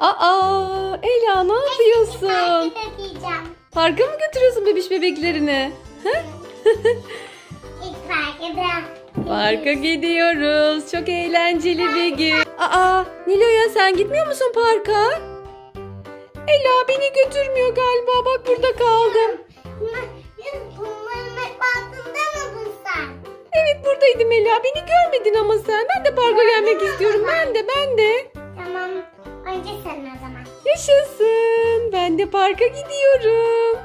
Aa Ela ne yapıyorsun? Parka mı götürüyorsun bebiş bebeklerini? Parka gidiyoruz. Çok eğlenceli bir gün. Aa Nilo'ya sen gitmiyor musun parka? Ela beni götürmüyor galiba. Bak burada kaldım. Evet buradaydım Ela. Beni görmedin ama sen. Ben de parka gelmek istiyorum. Ben de ben de. Önce sen o zaman. Yaşasın. Ben de parka gidiyorum.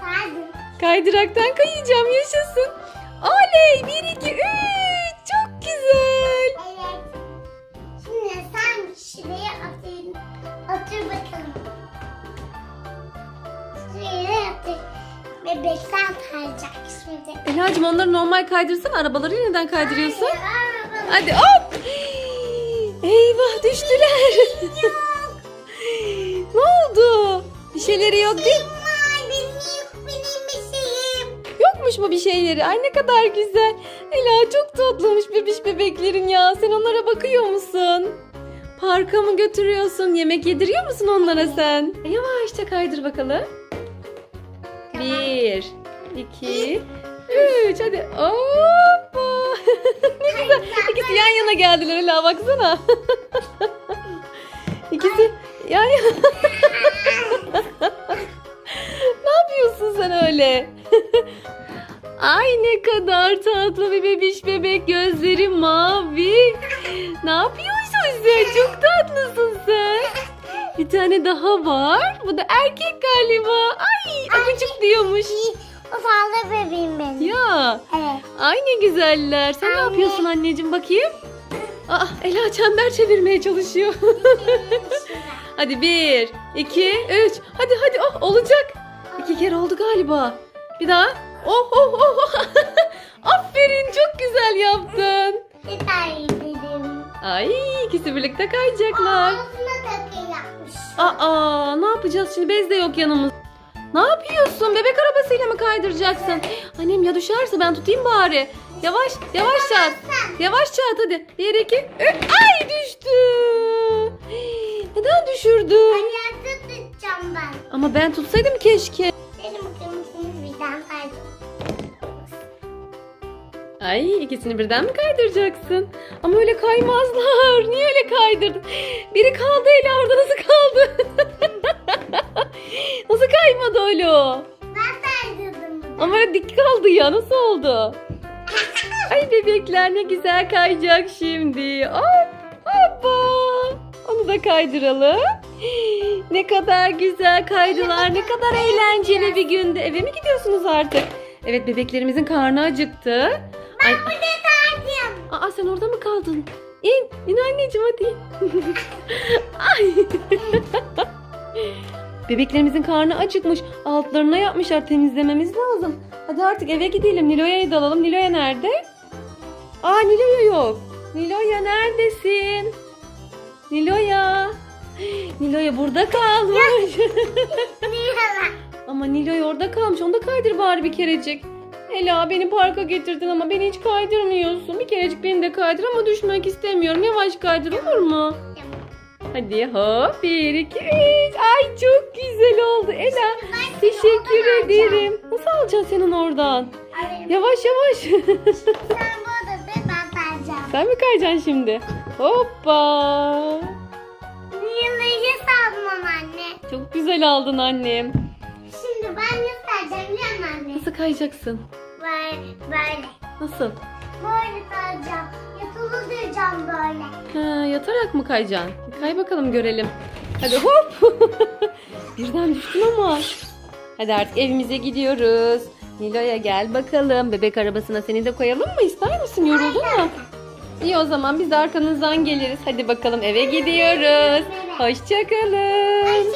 Hadi. Kaydıraktan kayacağım. Yaşasın. Oley. Bir, iki, üç. Çok güzel. Evet. Şimdi sen şuraya atayım. Otur bakalım. Şuraya otur. Bebekler kayacak şimdi. Ela'cığım onları normal kaydırsana. Arabaları neden kaydırıyorsun? Hayır, Hadi hop. Eyvah düştüler. ne oldu? Bir şeyleri yok değil mi? Yok. Yokmuş mu bir şeyleri? Ay ne kadar güzel. Ela çok tatlıymış bebiş bebeklerin ya. Sen onlara bakıyor musun? Parka mı götürüyorsun? Yemek yediriyor musun onlara sen? Yavaşça kaydır bakalım. Bir, iki, üç. Hadi. Hoppa. ne güzel. İkisi yan yana geldiler Ela baksana. İkisi yan yana. ne yapıyorsun sen öyle? Ay ne kadar tatlı bir bebiş bebek gözleri mavi. Ne yapıyorsun sen? Çok tatlısın sen. Bir tane daha var. Bu da erkek galiba. Ay abicik diyormuş. O fazla bebeğim benim. Ya Evet. ay ne güzeller. Sen ne Anne. yapıyorsun anneciğim bakayım? Aa Ela çember çevirmeye çalışıyor. hadi bir, iki, üç. Hadi hadi oh olacak. İki kere oldu galiba. Bir daha. Oh oh oh. Aferin çok güzel yaptın. Bir tane dedim. Ay ikisi birlikte kayacaklar. Yapmış. Aa ne yapacağız şimdi bez de yok yanımız. Ne yapıyorsun? Bebek arabasıyla mı kaydıracaksın? Annem ya düşerse ben tutayım bari. Yavaş yavaş çat. Yavaş çat hadi. Bir iki. üç. Ay düştü. Neden düşürdün? Ayakta tutacağım ben. Ama ben tutsaydım keşke. Benim kırmızımız birden kaydı. Ay ikisini birden mi kaydıracaksın? Ama öyle kaymazlar. Niye öyle kaydırdın? Biri kaldı Ela orada nasıl kaldı? nasıl kaymadı öyle o? Ben kaydırdım. Ama dik kaldı ya nasıl oldu? Ay bebekler ne güzel kayacak şimdi. Hop hoppa. Onu da kaydıralım. Ne kadar güzel kaydılar. Ne kadar eğlenceli bir gündü. Eve mi gidiyorsunuz artık? Evet bebeklerimizin karnı acıktı. Ay, Bu ne kaydım? aa sen orada mı kaldın? İn, in anneciğim hadi. in. Ay. Bebeklerimizin karnı acıkmış. Altlarına yapmışlar. Temizlememiz lazım. Hadi artık eve gidelim. Nilo'ya dalalım. Nilo'ya nerede? Aa Nilo'ya yok. Nilo'ya neredesin? Nilo'ya. Nilo'ya burada kalmış. Ama Nilo'ya orada kalmış. Onu da kaydır bari bir kerecik. Ela beni parka getirdin ama beni hiç kaydırmıyorsun. Bir kerecik beni de kaydır ama düşmek istemiyorum. Yavaş kaydır olur mu? Hadi hop bir iki üç. Ay çok güzel oldu Ela. Teşekkür ederim. Alacaksın senin oradan? Alayım. Yavaş yavaş. Sen burada de ben kayacağım. Sen mi kayacaksın şimdi? Hoppa. Yıldızı salmam anne. Çok güzel aldın annem. Şimdi ben nasıl kayacağım biliyor musun anne? Nasıl kayacaksın? Böyle, böyle. Nasıl? Böyle kayacağım. Yatılı duracağım böyle. Ha, yatarak mı kayacaksın? Kay bakalım görelim. Hadi hop. Birden düştün ama. Hadi artık evimize gidiyoruz. Nilo'ya gel bakalım. Bebek arabasına seni de koyalım mı? İster misin? Yoruldun mu? İyi o zaman biz de arkanızdan geliriz. Hadi bakalım eve gidiyoruz. Hoşçakalın.